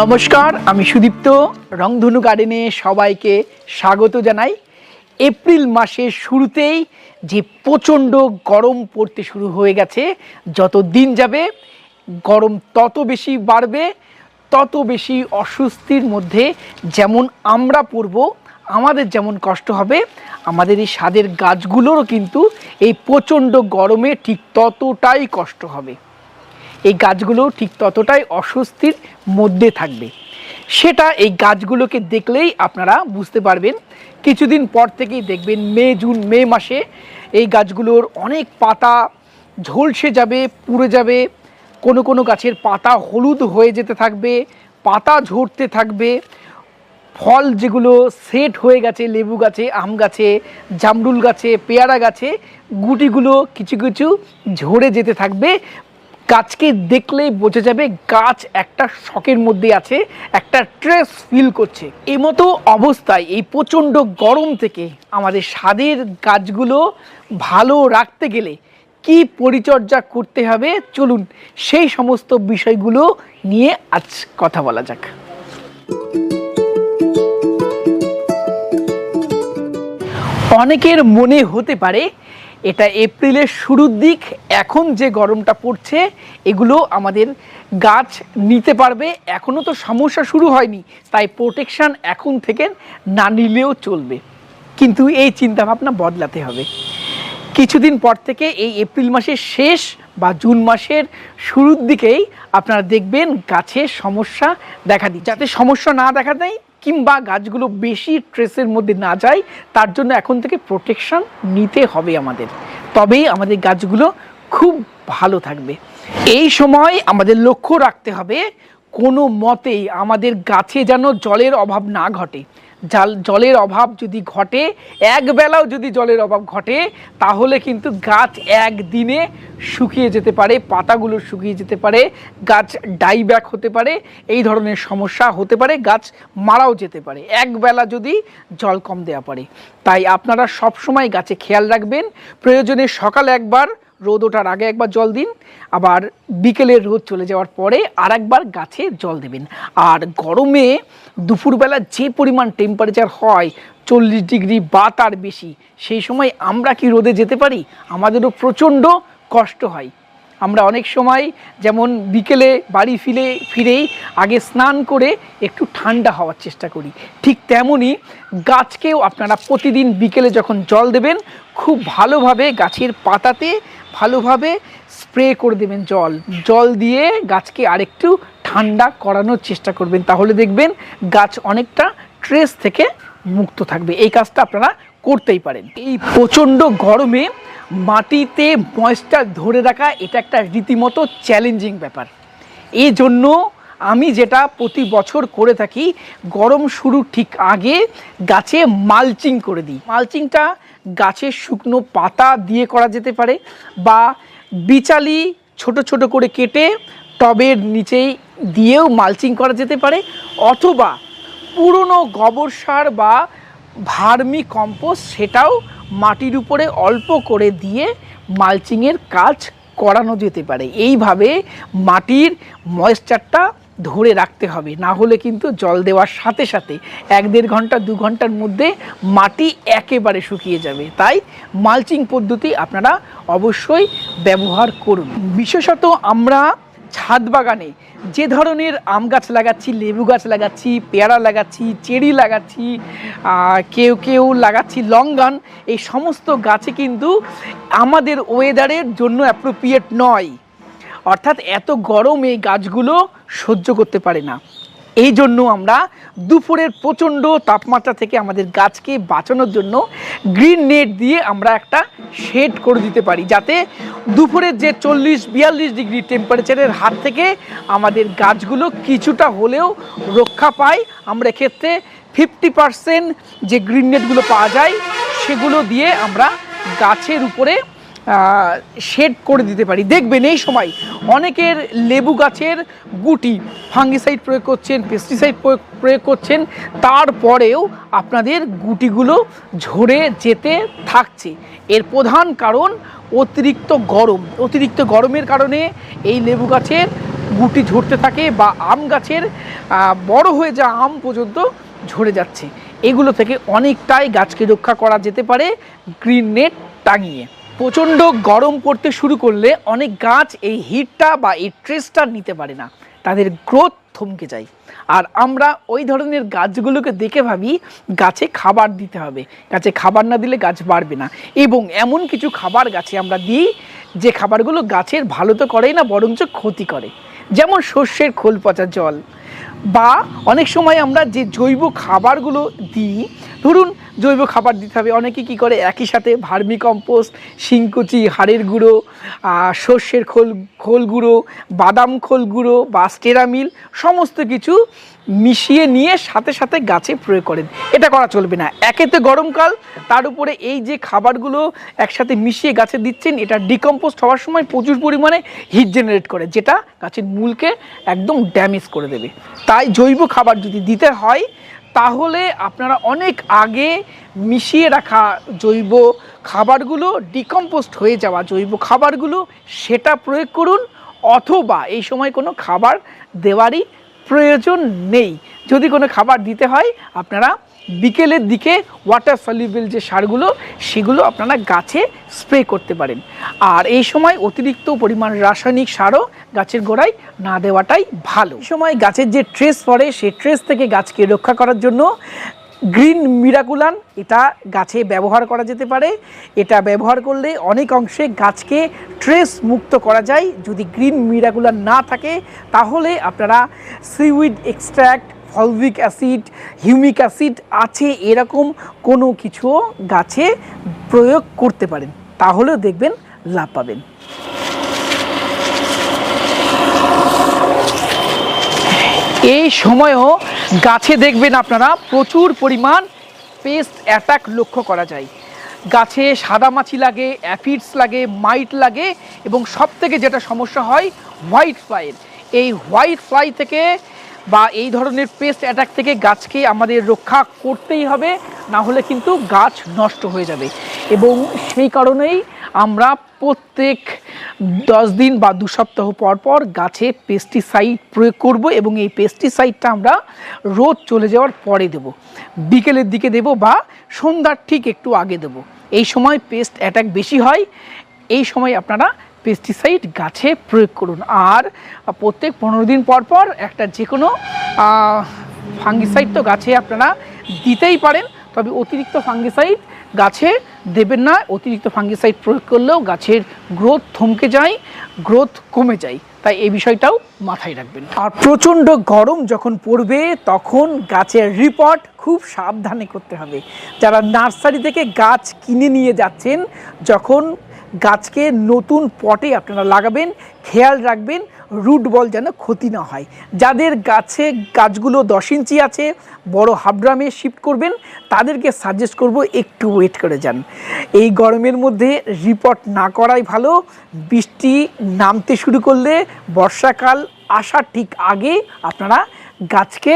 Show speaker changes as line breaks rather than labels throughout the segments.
নমস্কার আমি সুদীপ্ত। রংধনু গার্ডেনে সবাইকে স্বাগত জানাই। এপ্রিল মাসের শুরুতেই যে প্রচণ্ড গরম পড়তে শুরু হয়ে গেছে, যত দিন যাবে, গরম তত বেশি বাড়বে, তত বেশি অস্বস্তির মধ্যে যেমন আমরা পড়ব, আমাদের যেমন কষ্ট হবে, আমাদের এই স্বাদের গাছগুলোরও কিন্তু এই প্রচণ্ড গরমে ঠিক ততটাই কষ্ট হবে। এই গাছগুলো ঠিক ততটাই অস্বস্তির মধ্যে থাকবে। সেটা এই গাছগুলোকে দেখলেই আপনারা বুঝতে পারবেন কিছুদিন পর থেকেই দেখবেন মে, জুন, মে মাসে এই গাছগুলোর অনেক পাতা ঝলসে যাবে, পুড়ে যাবে। কোনো কোনো গাছের পাতা হলুদ হয়ে যেতে থাকবে, পাতা ঝরতে থাকবে। ফল যেগুলো সেট হয়ে গেছে, লেবু গাছে, আম গাছে, জামরুল গাছে, পেয়ারা গাছে, গুটিগুলো কিছু কিছু ঝরে যেতে থাকবে। গাছকে দেখলেই বোঝা যাবে গাছ একটা শখের মধ্যে আছে, একটা ট্রেস ফিল করছে। এই মতো অবস্থায় এই প্রচণ্ড গরম থেকে আমাদের স্বাদের গাছগুলো ভালো রাখতে গেলে কি পরিচর্যা করতে হবে? চলুন সেই সমস্ত বিষয়গুলো নিয়ে আজ কথা বলা যাক। অনেকের মনে হতে পারে এটা এপ্রিলের শুরুর দিক। এখন যে গরমটা পড়ছে, এগুলো আমাদের গাছ নিতে পারবে। এখনও তো সমস্যা শুরু হয়নি, তাই প্রোটেকশান এখন থেকে না নিলেও চলবে। কিন্তু এই চিন্তাভাবনা বদলাতে হবে। কিছুদিন পর থেকে এই এপ্রিল মাসের শেষ বা জুন মাসের শুরুর দিকেই আপনারা দেখবেন গাছের সমস্যা দেখা দিচ্ছে। যাতে সমস্যা না দেখা দেয় কিংবা গাছগুলো বেশি ট্রেসের মধ্যে না যায়, তার জন্য এখন থেকে প্রোটেকশান নিতে হবে আমাদের। তবেই আমাদের গাছগুলো খুব ভালো থাকবে। এই সময় আমাদের লক্ষ্য রাখতে হবে, কোনো মতেই আমাদের গাছে যেন জলের অভাব না ঘটে। জাল, জলের অভাব যদি ঘটে, এক বেলাও যদি জলের অভাব ঘটে, তাহলে কিন্তু গাছ একদিনে শুকিয়ে যেতে পারে, পাতাগুলো শুকিয়ে যেতে পারে, গাছ ডাইব্যাক হতে পারে, এই ধরনের সমস্যা হতে পারে, গাছ মারাও যেতে পারে। এক বেলা যদি জল কম দেওয়া পারে তাই আপনারা সব সময় গাছে খেয়াল রাখবেন। প্রয়োজনে সকালে একবার রোদ ওঠার আগে একবার জল দিন, আবার বিকেলে রোদ চলে যাওয়ার পরে আর একবার গাছে জল দেবেন। আর গরমে দুপুরবেলা যে পরিমাণ টেম্পারেচার হয়, চল্লিশ ডিগ্রি বা তার বেশি, সেই সময় আমরা কি রোদে যেতে পারি? আমাদেরও প্রচণ্ড কষ্ট হয়। আমরা অনেক সময় যেমন বিকেলে বাড়ি ফিরে, ফিরেই আগে স্নান করে একটু ঠান্ডা হওয়ার চেষ্টা করি। ঠিক তেমনই গাছকেও আপনারা প্রতিদিন বিকেলে যখন জল দেবেন, খুব ভালোভাবে গাছের পাতাতে ভালোভাবে স্প্রে করে দেবেন জল। জল দিয়ে গাছকে আরেকটু ঠান্ডা করানোর চেষ্টা করবেন। তাহলে দেখবেন গাছ অনেকটা ট্রেস থেকে মুক্ত থাকবে। এই কাজটা আপনারা করতেই পারেন। এই প্রচণ্ড গরমে মাটিতে ময়েশ্চার ধরে রাখা, এটা একটা রীতিমতো চ্যালেঞ্জিং ব্যাপার। এই জন্য আমি যেটা প্রতি বছর করে থাকি, গরম শুরু ঠিক আগে গাছে মালচিং করে দিই। মালচিংটা গাছের শুকনো পাতা দিয়ে করা যেতে পারে বা বিচালি ছোট ছোট করে কেটে টবের নিচেই দিয়েও মালচিং করা যেতে পারে অথবা পুরনো গোবর সার বা ভার্মি কম্পোস্ট সেটাও মাটির উপরে অল্প করে দিয়ে মালচিংয়ের কাজ করানো যেতে পারে। এইভাবে মাটির ময়েশ্চারটা ধরে রাখতে হবে। না হলে কিন্তু জল দেওয়ার সাথে সাথে এক দেড় ঘণ্টা, দু ঘণ্টার মধ্যে মাটি একেবারে শুকিয়ে যাবে। তাই মালচিং পদ্ধতি আপনারা অবশ্যই ব্যবহার করুন। বিশেষত আমরা ছাদ বাগানে যে ধরনের আম গাছ লাগাচ্ছি, লেবু গাছ লাগাচ্ছি, পেয়ারা লাগাচ্ছি, চেরি লাগাচ্ছি কেউ কেউ লাগাচ্ছি, লঙ্গান, এই সমস্ত গাছে কিন্তু আমাদের ওয়েদারের জন্য অ্যাপ্রোপ্রিয়েট নয়। অর্থাৎ এত গরম এই গাছগুলো সহ্য করতে পারে না। এই জন্য আমরা দুপুরের প্রচণ্ড তাপমাত্রা থেকে আমাদের গাছকে বাঁচানোর জন্য গ্রিন নেট দিয়ে আমরা একটা শেড করে দিতে পারি, যাতে দুপুরের যে চল্লিশ, বিয়াল্লিশ ডিগ্রি টেম্পারেচারের হাত থেকে আমাদের গাছগুলো কিছুটা হলেও রক্ষা পায়। আমরা এক্ষেত্রে ফিফটি পার্সেন্ট যে গ্রিন নেটগুলো পাওয়া যায়, সেগুলো দিয়ে আমরা গাছের উপরে শেড করে দিতে পারি। দেখবেন এই সময় অনেকের লেবু গাছের গুটি ফাঙ্গিসাইড প্রয়োগ করছেন পেস্টিসাইড প্রয়োগ প্রয়োগ করছেন, তারপরেও আপনাদের গুটিগুলো ঝরে যেতে থাকছে। এর প্রধান কারণ অতিরিক্ত গরম। অতিরিক্ত গরমের কারণে এই লেবু গাছের গুটি ঝরতে থাকে বা আম গাছের বড় হয়ে যা আম পর্যন্ত ঝরে যাচ্ছে। এগুলো থেকে অনেকটাই গাছকে রক্ষা করা যেতে পারে গ্রিন নেট টাঙিয়ে। প্রচণ্ড গরম পড়তে শুরু করলে অনেক গাছ এই হিটটা বা এই ট্রেসটা নিতে পারে না। তাদের গ্রোথ থমকে যায়। আর আমরা ওই ধরনের গাছগুলোকে দেখে ভাবি গাছে খাবার দিতে হবে। গাছে খাবার না দিলে গাছ বাড়বে না। এবং এমন কিছু খাবার গাছে আমরা দিই যে খাবারগুলো গাছের ভালো তো করেই না, বরঞ্চ ক্ষতি করে। যেমন শস্যের খোল পচা জল বা অনেক সময় আমরা যে জৈব খাবারগুলো দিই, ধরুন জৈব খাবার দিতে হবে। অনেকে কি করে? একই সাথে ভার্মি কম্পোস্ট শিংকুচি, হাড়ের গুঁড়ো সর্ষের খোল খোল গুঁড়ো, বাদাম খোল গুঁড়ো বা স্টেরামিল সমস্ত কিছু মিশিয়ে নিয়ে সাথে সাথে গাছে প্রয়োগ করেন। এটা করা চলবে না। একেতে গরমকাল, তার উপরে এই যে খাবারগুলো একসাথে মিশিয়ে গাছে দিচ্ছেন, এটা ডিকম্পোস্ট হওয়ার সময় প্রচুর পরিমাণে হিট জেনারেট করে, যেটা গাছের মূলকে একদম ড্যামেজ করে দেবে। তাই জৈব খাবার যদি দিতে হয়, তাহলে আপনারা অনেক আগে মিশিয়ে রাখা জৈব খাবারগুলো ডিকম্পোস্ট হয়ে যাওয়া জৈব খাবারগুলো সেটা প্রয়োগ করুন, অথবা এই সময় কোনো খাবার দেওয়ারই প্রয়োজন নেই। যদি কোনো খাবার দিতে হয়, আপনারা বিকেলের দিকে ওয়াটার সলিউবেল যে সারগুলো, সেগুলো আপনারা গাছে স্প্রে করতে পারেন। আর এই সময় অতিরিক্ত পরিমাণ রাসায়নিক সারও গাছের গোড়ায় না দেওয়াটাই ভালো। এই সময় গাছের যে ট্রেস পড়ে, সেই ট্রেস থেকে গাছকে রক্ষা করার জন্য গ্রিন মিরাকুলান, এটা গাছে ব্যবহার করা যেতে পারে। এটা ব্যবহার করলে অনেক অংশে গাছকে ট্রেস মুক্ত করা যায়। যদি গ্রিন মিরাকুলান না থাকে, তাহলে আপনারা seaweed extract fulvic acid, humic acid আছে এরকম কোনো কিছু গাছে প্রয়োগ করতে পারেন। তাহলেও দেখবেন লাভ পাবেন। এই সময়ও গাছে দেখবেন আপনারা প্রচুর পরিমাণ পেস্ট অ্যাটাক লক্ষ্য করা যায়। গাছে সাদামাছি লাগে, অ্যাফিডস লাগে, মাইট লাগে এবং সব থেকে যেটা সমস্যা হয়, হোয়াইট ফ্লাইয়ের এই হোয়াইট ফ্লাই থেকে বা এই ধরনের পেস্ট অ্যাটাক থেকে গাছকে আমাদের রক্ষা করতেই হবে, না হলে কিন্তু গাছ নষ্ট হয়ে যাবে। এবং সেই কারণেই আমরা প্রত্যেক দশ দিন বা দু সপ্তাহ পর পর গাছে পেস্টিসাইড প্রয়োগ করব এবং এই পেস্টিসাইডটা আমরা রোদ চলে যাওয়ার পরে দেব। বিকেলের দিকে দেব বা সন্ধ্যার ঠিক একটু আগে দেব। এই সময় পেস্ট অ্যাটাক বেশি হয়, এই সময় আপনারা পেস্টিসাইড গাছে প্রয়োগ করুন। আর প্রত্যেক পনেরো দিন পর পর একটা যে কোনো ফাঙ্গিসাইড তো গাছে আপনারা দিতেই পারেন, তবে অতিরিক্ত ফাঙ্গিসাইড গাছে দেবেন না। অতিরিক্ত ফাঙ্গিসাইড প্রয়োগ করলেও গাছের গ্রোথ থমকে যায় গ্রোথ কমে যায়। তাই এই বিষয়টাও মাথায় রাখবেন। আর প্রচণ্ড গরম যখন পড়বে, তখন গাছের রিপোর্ট খুব সাবধানে করতে হবে। যারা নার্সারি থেকে গাছ কিনে নিয়ে যাচ্ছেন, যখন গাছকে নতুন পটে আপনারা লাগাবেন, খেয়াল রাখবেন, রুট বল যেন ক্ষতি না হয়। যাদের গাছে গাছগুলো দশ ইঞ্চি আছে, বড় হাবড্রামে শিফট করবেন, তাদেরকে সাজেস্ট করব একটু ওয়েট করে যান। এই গরমের মধ্যে রিপোর্ট না করাই ভালো, বৃষ্টি নামতে শুরু করলে বর্ষাকাল আসার ঠিক আগে আপনারা গাছকে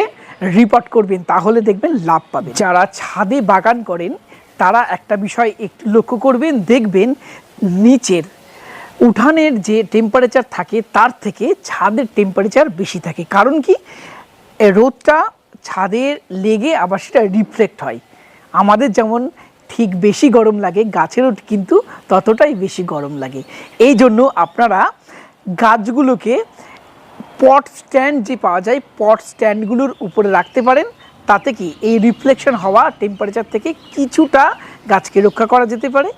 রিপোর্ট করবেন, তাহলে দেখবেন লাভ পাবে যারা ছাদে বাগান করেন, তারা একটা বিষয় একটু লক্ষ্য করবেন, দেখবেন নিচের উঠানের যে টেম্পারেচার থাকে, তার থেকে ছাদের টেম্পারেচার বেশি থাকে। কারণ কি? রোদটা ছাদের লেগে আবার সেটা রিফ্লেক্ট হয়। আমাদের যেমন ঠিক বেশি গরম লাগে, গাছেরও কিন্তু ততটাই বেশি গরম লাগে। এই জন্য আপনারা গাছগুলোকে পট স্ট্যান্ড যে পাওয়া যায় পট স্ট্যান্ডগুলোর উপরে রাখতে পারেন। তাতে কি এই রিফ্লেকশন হওয়া টেম্পারেচার থেকে কিছুটা গাছকে রক্ষা করা যেতে পারে,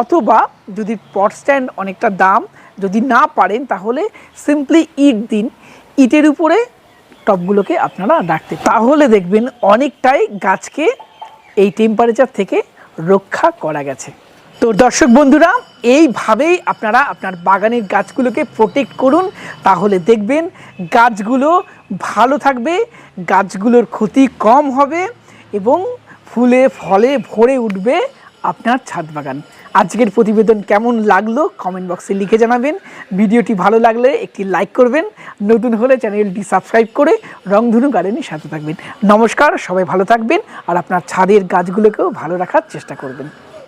অথবা যদি পট স্ট্যান্ড অনেকটা দাম যদি না পারেন, তাহলে সিম্পলি ইট দিন। ইটের উপরে টবগুলোকে আপনারা রাখতে তাহলে দেখবেন অনেকটাই গাছকে এই টেম্পারেচার থেকে রক্ষা করা গেছে। তো দর্শক বন্ধুরা, এইভাবেই আপনারা আপনার বাগানের গাছগুলোকে প্রোটেক্ট করুন। তাহলে দেখবেন গাছগুলো ভালো থাকবে, গাছগুলোর ক্ষতি কম হবে এবং ফুলে, ফলে ভরে উঠবে আপনার ছাদ বাগান। আজকের প্রতিবেদন কেমন লাগল কমেন্ট বক্সে লিখে জানাবেন। ভিডিওটি ভালো লাগলে একটি লাইক করবেন। নতুন হলে চ্যানেলটি সাবস্ক্রাইব করে রংধনু গার্ডেনের সাথে থাকবেন। নমস্কার, সবাই ভালো থাকবেন আর আপনার ছাদের গাছগুলোকেও ভালো রাখার চেষ্টা করবেন।